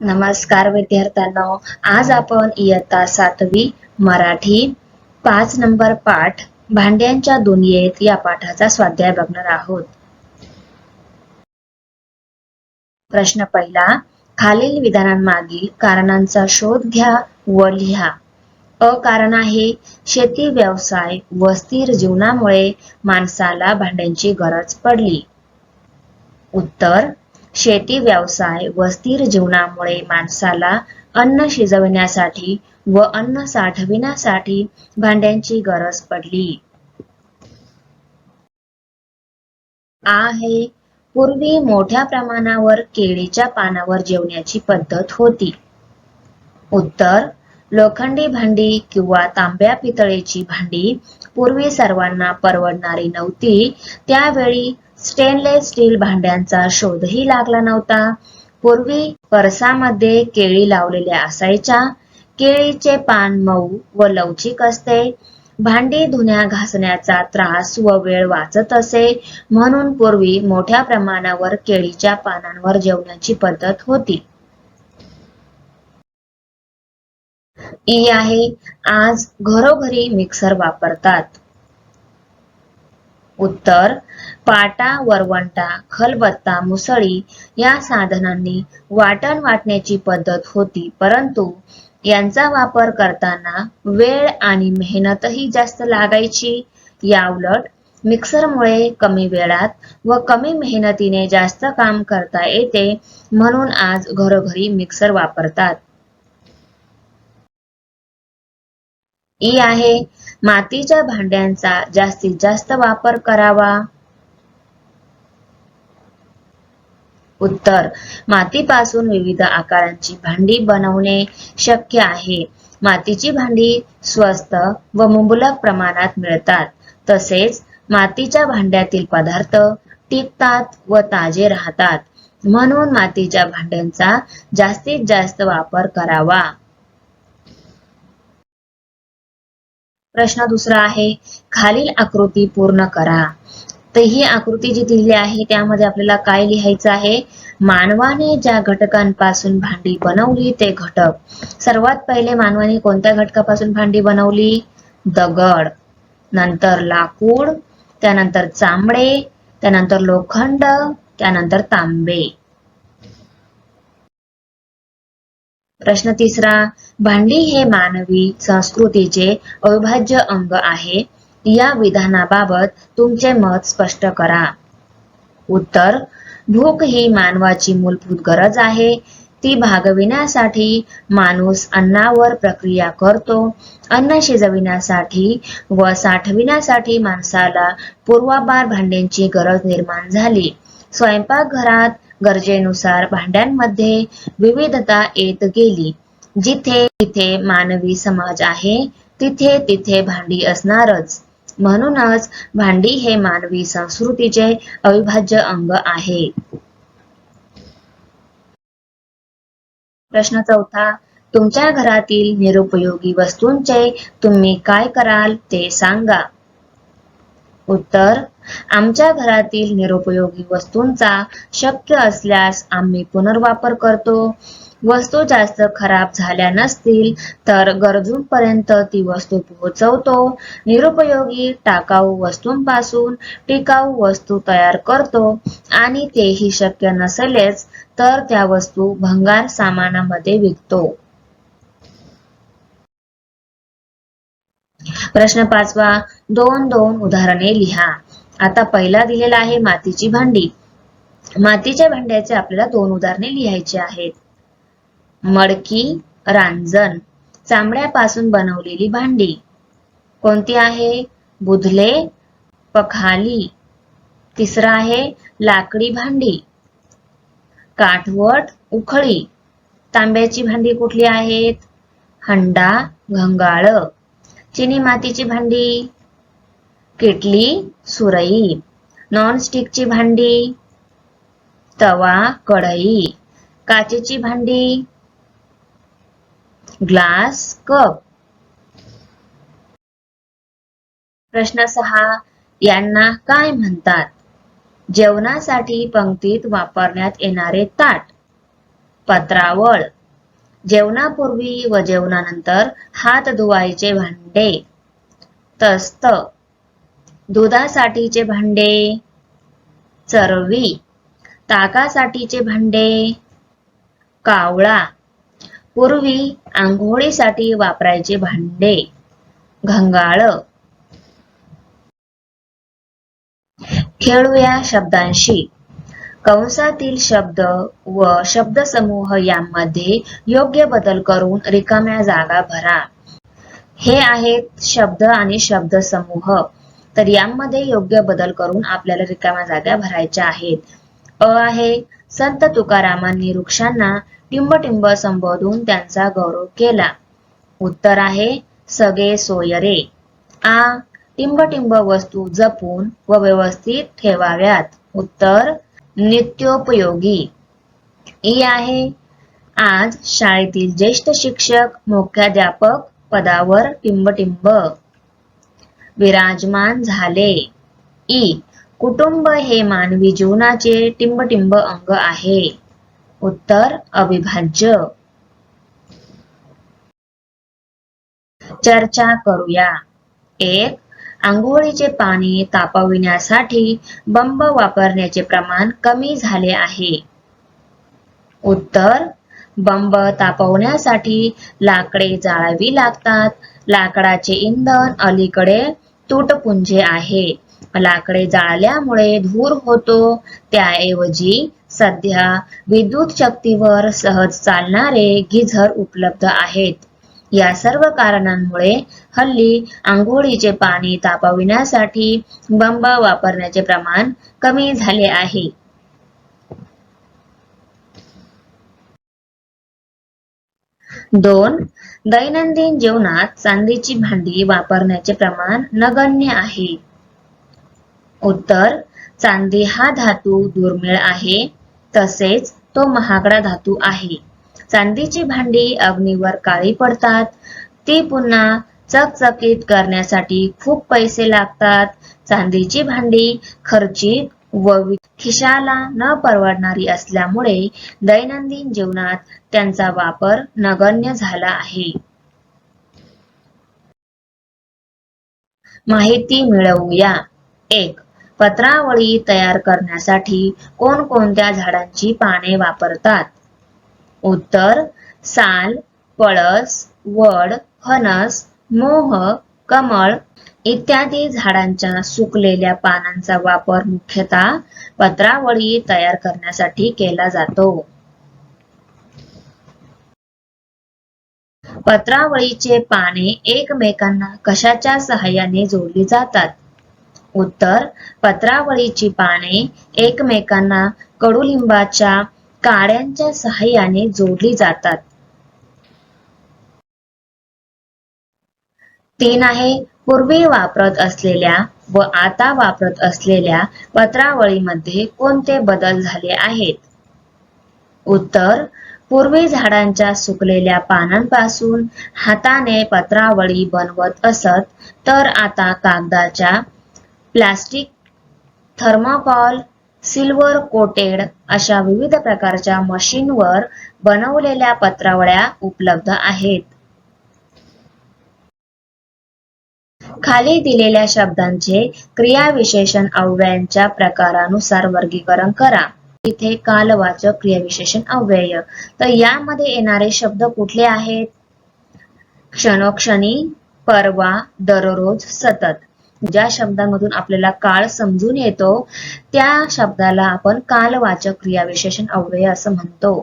नमस्कार विद्यार्थ्यांनो आज आपण इयत्ता सातवी मराठी पाच नंबर पाठ भांड्यांच्या दुनियेत या पाठाचा स्वाध्याय बघणार आहोत. प्रश्न पहिला खालील विधानांमागील कारणांचा शोध घ्या व लिहा. अ कारण आहे शेती व्यवसाय व स्थिर जीवनामुळे माणसाला भांड्यांची गरज पडली. उत्तर शेती व्यवसाय व स्थिर जीवनामुळे माणसाला अन्न शिजविण्यासाठी व अन्न साठविण्यासाठी भांड्यांची गरज पडली. आहे. पूर्वी मोठ्या प्रमाणावर केळीच्या पानावर जेवण्याची पद्धत होती. उत्तर लोखंडी भांडी किंवा तांब्या पितळेची भांडी पूर्वी सर्वांना परवडणारी नव्हती. त्यावेळी स्टेनलेस स्टील भांड्यांचा शोधही लागला नव्हता. पूर्वी परसामध्ये केळी लावलेल्या असायच्या. केळीचे पान मऊ व लवचिक असते. भांडी धुण्या घासण्याचा त्रास व वेळ वाचत असे. म्हणून पूर्वी मोठ्या प्रमाणावर केळीच्या पानांवर जेवण्याची पद्धत होती. ई आहे. आज घरोघरी मिक्सर वापरतात. उत्तर पाटा वरवंटा खलबत्ता मुसळी या साधनांनी वाटण वाटण्याची पद्धत होती. परंतु यांचा वापर करताना वेळ आणि मेहनतही जास्त लागायची. याउलट मिक्सरमुळे कमी वेळात व कमी मेहनतीने जास्त काम करता येते म्हणून आज घरोघरी मिक्सर वापरतात. ई आहे मातीच्या भांड्यांचा जास्तीत जास्त वापर करावा. उत्तर मातीपासून विविध आकारांची भांडी बनवणे शक्य आहे. मातीची भांडी स्वस्त व मुबलक प्रमाणात मिळतात. तसेच मातीच्या भांड्यातील पदार्थ टिकतात व ताजे राहतात. म्हणून मातीच्या भांड्यांचा जास्तीत जास्त वापर करावा. प्रश्न दुसरा आहे खालील आकृती पूर्ण करा. तर ही आकृती जी दिली आहे त्यामध्ये आपल्याला काय लिहायचं आहे? मानवाने ज्या घटकांपासून भांडी बनवली ते घटक. सर्वात पहिले मानवाने कोणत्या घटकापासून भांडी बनवली? दगड. नंतर लाकूड त्यानंतर चांबडे त्यानंतर लोखंड त्यानंतर तांबे. प्रश्न तिसरा भांडी हे मानवी संस्कृतीचे अविभाज्य अंग आहे. या विधानाबाबत तुमचे मत स्पष्ट करा. उत्तर भूक ही मानवाची मूलभूत गरज आहे. ती भागविण्यासाठी माणूस अन्नावर प्रक्रिया करतो. अन्न शिजविण्यासाठी व साठविण्यासाठी माणसाला पूर्वापार भांड्यांची गरज निर्माण झाली. स्वयंपाकघरात गरजेनुसार भांड्यांमध्ये विविधता येत गेली. जिथे तिथे मानवी समाज आहे तिथे तिथे भांडी असणारच. म्हणूनच भांडी हे मानवी संस्कृतीचे अविभाज्य अंग आहे. प्रश्न चौथा तुमच्या घरातील निरुपयोगी वस्तूंचे तुम्ही काय कराल ते सांगा. उत्तर आमच्या घरातील निरुपयोगी वस्तूंचा शक्य असल्यास आम्ही पुनर्वापर करतो. वस्तू जास्त खराब झाल्या नसतील तर गरजूंपर्यंत ती वस्तू पोहोचवतो. निरुपयोगी टाकाऊ वस्तूंपासून टिकाऊ वस्तू तयार करतो आणि तेही शक्य नसेलच तर त्या वस्तू भंगार सामानामध्ये विकतो. प्रश्न पाचवा दोन दोन उदाहरणे लिहा. आता पहिला दिलेला आहे मातीची भांडी. मातीच्या भांड्याचे आपल्याला दोन उदाहरणे लिहायची आहेत. मडकी रांजण चांबड्यापासून बनवलेली भांडी. कोणती आहे? बुधले पखाली. तिसरा आहे लाकडी भांडी. काठवट उखळी. तांब्याची भांडी कुठली आहेत? हंडा घंगाळ. चिनी मातीची भांडी. किटली सुरई नॉनस्टिकची भांडी तवा कढई काचेची भांडी ग्लास कप. प्रश्न सहा यांना काय म्हणतात? जेवणासाठी पंक्तीत वापरण्यात येणारे ताट. पत्रावळ. जेवणापूर्वी व जेवणानंतर हात धुवायचे भांडे. तस्त. दुधासाठीचे भांडे चरवी ताकासाठीचे भांडे कावळा पूर्वी आंघोळीसाठी वापरायचे भांडे घंगाळ. खेळूया शब्दांशी. कंसातील शब्द व शब्दसमूह यांमध्ये योग्य बदल करून रिकाम्या जागा भरा. हे आहेत शब्द आणि शब्दसमूह. तर यामध्ये योग्य बदल करून आपल्याला रिकाम्या जागा भरायच्या आहेत. अ आहे. संत तुकारामांनी वृक्षांना टिंबटिंब संबोधून त्यांचा गौरव केला. उत्तर आहे सगळे सोयरे आ टिंबटिंब वस्तू जपून व व्यवस्थित ठेवाव्यात. उत्तर नित्योपयोगी. ई आहे आज शाळेतील ज्येष्ठ शिक्षक मुख्याध्यापक पदावर टिंबटिंब. विराजमान झाले. ई. कुटुंब हे मानवी जीवनाचे टिंबटिंब अंग आहे. उत्तर अविभाज्य. चर्चा करूया. एक. आंघोळीचे पाणी तापविण्यासाठी बंब वापरण्याचे प्रमाण कमी झाले आहे. उत्तर. बंब तापवण्यासाठी लाकडे जाळावी लागतात. लाकडाचे इंधन अलीकडे तुटपुंजे आहे. लाकडे जाळल्यामुळे धूर होतो. त्याऐवजी सध्या विद्युत शक्तीवर सहज चालणारे गिझर उपलब्ध आहेत. या सर्व कारणांमुळे हल्ली आंघोळीचे पाणी तापविण्यासाठी बंब वापरण्याचे प्रमाण कमी झाले आहे. दोन दैनंदिन जीवनात चांदीची भांडी वापरण्याचे प्रमाण नगण्य आहे. उत्तर चांदी हा धातू दुर्मिळ आहे तसेच तो महागडा धातू आहे. चांदीची भांडी अग्नीवर काळी पडतात ती पुन्हा चकचकीत करण्यासाठी खूप पैसे लागतात. चांदीची भांडी खर्चिक व खिशाला न परवडणारी असल्यामुळे दैनंदिन जीवनात त्यांचा वापर नगण्य झाला आहे. माहिती मिळवूया. एक पत्रावळी तयार करण्यासाठी कोणकोणत्या झाडांची पाने वापरतात? उत्तर साल पळस वड फणस मोह कमळ इत्यादी झाडांच्या सुकलेल्या पानांचा वापर मुख्यतः पत्रावळी तयार करण्यासाठी केला जातो. पत्रावळीचे पाने एकमेकांना कशाच्या सहाय्याने जोडली जातात? उत्तर पत्रावळीची पाने एकमेकांना कडुलिंबाच्या काड्यांच्या सहाय्याने जोडली जातात. तीन आहे पूर्वी वापरत असलेल्या व आता वापरत असलेल्या पत्रावळीमध्ये कोणते बदल झाले आहेत? उत्तर पूर्वी झाडांच्या सुकलेल्या पानांपासून हाताने पत्रावळी बनवत असत तर आता कागदाच्या प्लास्टिक थर्माकॉल सिल्वर कोटेड अशा विविध प्रकारच्या मशीनवर बनवलेल्या पत्रावळ्या उपलब्ध आहेत. खाली दिलेल्या शब्दांचे क्रियाविशेषण अव्ययांच्या प्रकारानुसार वर्गीकरण करा. इथे कालवाचक क्रियाविशेषण अव्यय. तर यामध्ये येणारे शब्द कुठले आहेत? क्षणोक्षणी परवा दररोज सतत. ज्या शब्दांमधून आपल्याला काळ समजून येतो त्या शब्दाला आपण कालवाचक क्रियाविशेषण अव्यय असं म्हणतो.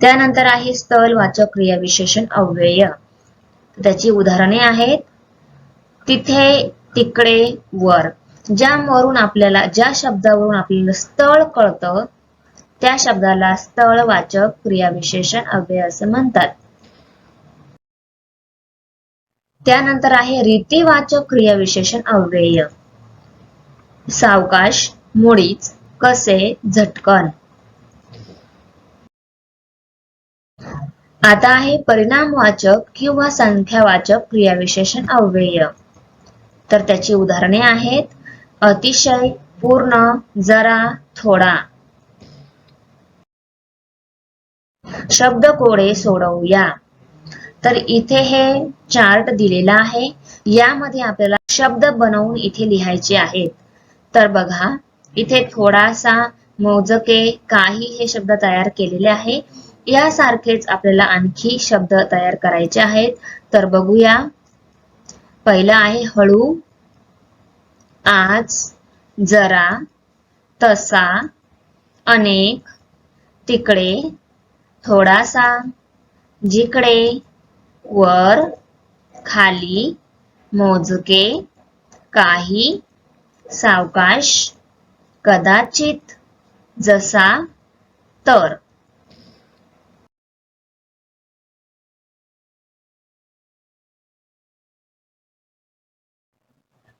त्यानंतर आहे स्थलवाचक क्रियाविशेषण अव्यय. त्याची उदाहरणे आहेत. तिथे तिकडे वर. ज्यावरून आपल्याला ज्या शब्दावरून आपल्याला स्थळ कळतं त्या शब्दाला स्थळवाचक क्रियाविशेषण अव्यय असं म्हणतात. त्यानंतर आहे रीतीवाचक क्रियाविशेषण अव्यय. सावकाश मुळीच कसे झटकन. आता आहे परिणामवाचक किंवा संख्यावाचक क्रियाविशेषण अव्यय. तर त्याची उदाहरणे आहेत अतिशय पूर्ण जरा थोडा. शब्द कोडे सोडवूया. तर इथे हे चार्ट दिलेला आहे. यामध्ये आपल्याला शब्द बनवून इथे लिहायचे आहेत. तर बघा इथे थोडासा मोजके काही हे शब्द तयार केलेले आहे. यासारखेच आपल्याला आणखी शब्द तयार करायचे आहेत. तर बघूया. पहिला आहे हळू. आज जरा तसा अनेक तिकडे थोडासा जिकडे वर खाली मोजके काही सावकाश कदाचित जसा तर.